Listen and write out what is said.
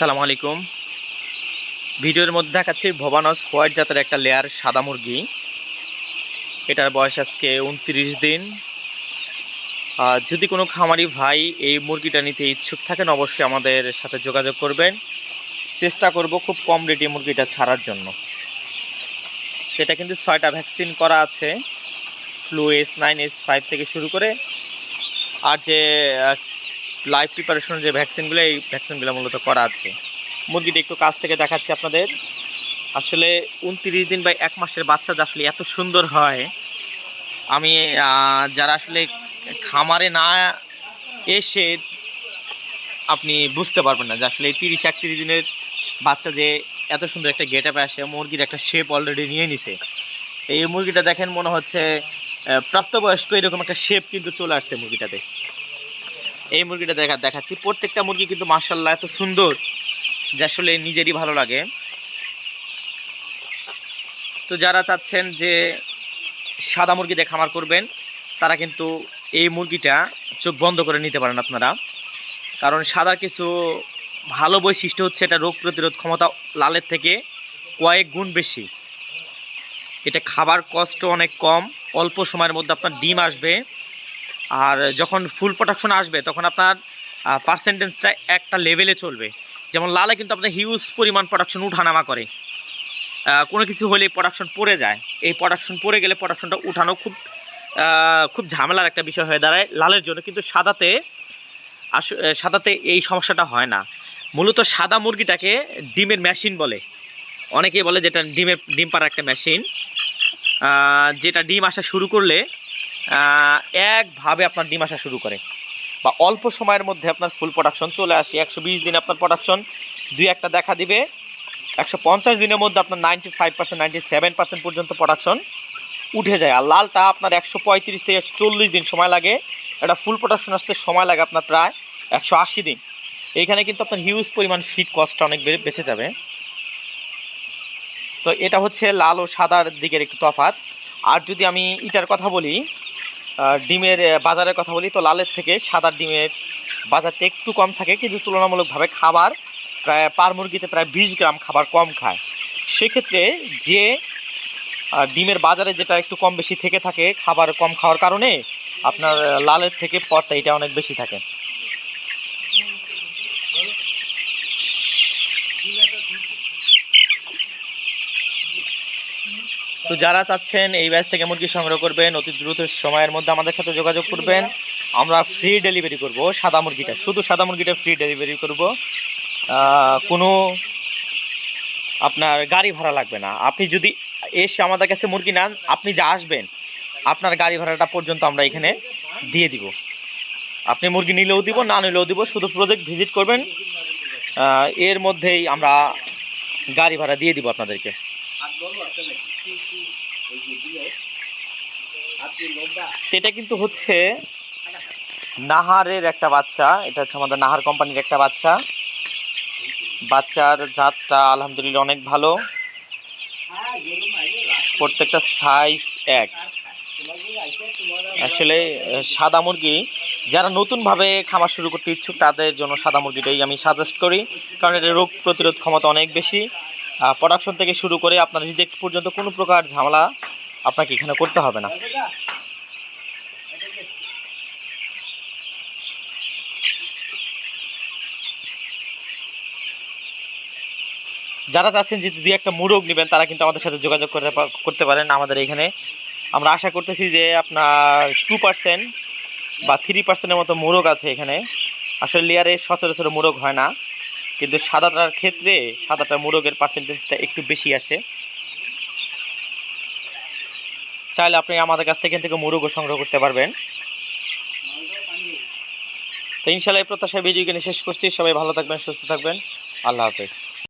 আসসালামু আলাইকুম। ভিডিওর মধ্যে দেখাচ্ছি ভবানস হোয়াইট জাতের একটা লেয়ার সাদা মুরগি। এটার বয়স আজকে উনত্রিশ দিন। যদি কোনো খামারি ভাই এই মুরগিটা নিতে ইচ্ছুক থাকেন, অবশ্যই আমাদের সাথে যোগাযোগ করবেন। চেষ্টা করব খুব কম রেটে মুরগিটা ছাড়ার জন্য। এটা কিন্তু ছয়টা ভ্যাকসিন করা আছে। Flu S nine S five থেকে শুরু করে। আর যে লাইভ প্রিপারেশন যে ভ্যাকসিনগুলো এই ভ্যাকসিনগুলো মূলত করা আছে। মুরগিটা একটু কাছ থেকে দেখাচ্ছি আপনাদের। আসলে উনত্রিশ দিন বা এক মাসের বাচ্চা যে আসলে এত সুন্দর হয়, আমি যারা আসলে খামারে না এসে আপনি বুঝতে পারবেন না যে আসলে তিরিশ, একত্রিশ দিনের বাচ্চা যে এত সুন্দর একটা গেট আপে আসে, মুরগির একটা শেপ অলরেডি নিয়ে নিছে। এই মুরগিটা দেখেন মনে হচ্ছে প্রাপ্তবয়স্ক এরকম একটা শেপ কিন্তু চলে আসছে মুরগিটাতে। এই মুরগিটা দেখা দেখাচ্ছি। প্রত্যেকটা মুরগি কিন্তু মার্শাল্লাহ এত সুন্দর যে আসলে নিজেরই ভালো লাগে। তো যারা চাচ্ছেন যে সাদা মুরগি দিয়ে খামার করবেন, তারা কিন্তু এই মুরগিটা চোখ বন্ধ করে নিতে পারেন আপনারা। কারণ সাদার কিছু ভালো বৈশিষ্ট্য হচ্ছে এটা রোগ প্রতিরোধ ক্ষমতা লালের থেকে কয়েক গুণ বেশি। এটা খাবার কষ্ট অনেক কম, অল্প সময়ের মধ্যে আপনার ডিম আসবে। আর যখন ফুল প্রোডাকশন আসবে, তখন আপনার পার্সেন্টেজটা একটা লেভেলে চলবে। যেমন লালে কিন্তু আপনার হিউজ পরিমাণ প্রোডাকশন উঠানামা করে। কোনো কিছু হলে প্রোডাকশন পড়ে যায়। এই প্রোডাকশন পড়ে গেলে প্রোডাকশনটা উঠানো খুব খুব ঝামেলার একটা বিষয় হয়ে দাঁড়ায় লালের জন্য। কিন্তু সাদাতে আস সাদাতে এই সমস্যাটা হয় না। মূলত সাদা মুরগিটাকে ডিমের মেশিন বলে। অনেকেই বলে যেটা ডিমের, ডিম পাড়ার একটা মেশিন যেটা ডিম আসা শুরু করলে একভাবে আপনার ডিম আসা শুরু করে। বা অল্প সময়ের মধ্যে আপনার ফুল প্রোডাকশন চলে আসে। একশো বিশ দিন আপনার প্রোডাকশন দুই একটা দেখা দিবে। একশো পঞ্চাশ দিনের মধ্যে আপনার ninety five percent ninety seven percent পর্যন্ত প্রোডাকশন উঠে যায়। আর লালটা আপনার একশো পঁয়ত্রিশ থেকে একশো চল্লিশ দিন সময় লাগে। এটা ফুল প্রোডাকশন আসতে সময় লাগে আপনার প্রায় একশো আশি দিন। এইখানে কিন্তু আপনার হিউজ পরিমাণ ফিট কস্টটা অনেক বেঁচে যাবে। তো এটা হচ্ছে লাল ও সাদার দিকের একটু তফাৎ। আর যদি আমি ইটার কথা বলি ডিমের বাজারের কথা বলি, তো লালের থেকে সাদা ডিমের বাজারটা একটু কম থাকে, কিন্তু তুলনামূলকভাবে খাবার প্রায়, পার মুরগিতে প্রায় বিশ গ্রাম খাবার কম খায়। সেক্ষেত্রে যে ডিমের বাজারে যেটা একটু কম বেশি থেকে থাকে, খাবার কম খাওয়ার কারণে আপনার লালের থেকে পরটা এটা অনেক বেশি থাকে। তো যারা চাচ্ছেন এই ব্যাচ থেকে মুরগি সংগ্রহ করবেন, অতি দ্রুত সময়ের মধ্যে আমাদের সাথে যোগাযোগ করবেন। আমরা ফ্রি ডেলিভারি করব, সাদা মুরগিটা। শুধু সাদা মুরগিটা ফ্রি ডেলিভারি করব। কোনো আপনার গাড়ি ভাড়া লাগবে না। আপনি যদি এসে আমাদের কাছে মুরগি নেন, আপনি যা আসবেন, আপনার গাড়ি ভাড়াটা পর্যন্ত আমরা এখানে দিয়ে দিব। আপনি মুরগি নিলেও দিব, না নিলেও দিব, শুধু প্রজেক্ট ভিজিট করবেন। এর মধ্যেই আমরা গাড়ি ভাড়া দিয়ে দিব আপনাদেরকে। এটা কিন্তু হচ্ছে নাহারের একটা বাচ্চা। এটা হচ্ছে আমাদের নাহার কোম্পানির একটা বাচ্চা। বাচ্চার জাতটা আলহামদুলিল্লাহ অনেক ভালো। প্রত্যেকটা সাইজ এক। আসলে সাদা মুরগি, যারা নতুনভাবে খামার শুরু করতে ইচ্ছুক, তাদের জন্য সাদা মুরগিটাই আমি সাজেস্ট করি। কারণ এটা রোগ প্রতিরোধ ক্ষমতা অনেক বেশি। প্রোডাকশন থেকে শুরু করে আপনার রিজেক্ট পর্যন্ত কোনো প্রকার ঝামেলা আপনাকে এখানে করতে হবে না। যারা চাচ্ছেন যে দুই একটা মুরগ নেবেন, তারা কিন্তু আমাদের সাথে যোগাযোগ করতে করতে পারেন আমাদের এখানে। আমরা আশা করতেছি যে আপনার টু পার্সেন্ট বা থ্রি পার্সেন্টের মতো মোরগ আছে এখানে। আসলে লেয়ারে সচরাচর মোরগ হয় না। কিন্তু সাদাটার ক্ষেত্রে সাদাটা মোরগের পার্সেন্টেজটা একটু বেশি আসে। চাইলে আপনি আমাদের কাছ থেকে থেকে মোরগও সংগ্রহ করতে পারবেন। তো ইনশাল্লাহ এই প্রত্যাশা ভিডিও কিনে শেষ করছি। সবাই ভালো থাকবেন, সুস্থ থাকবেন। আল্লাহ হাফেজ।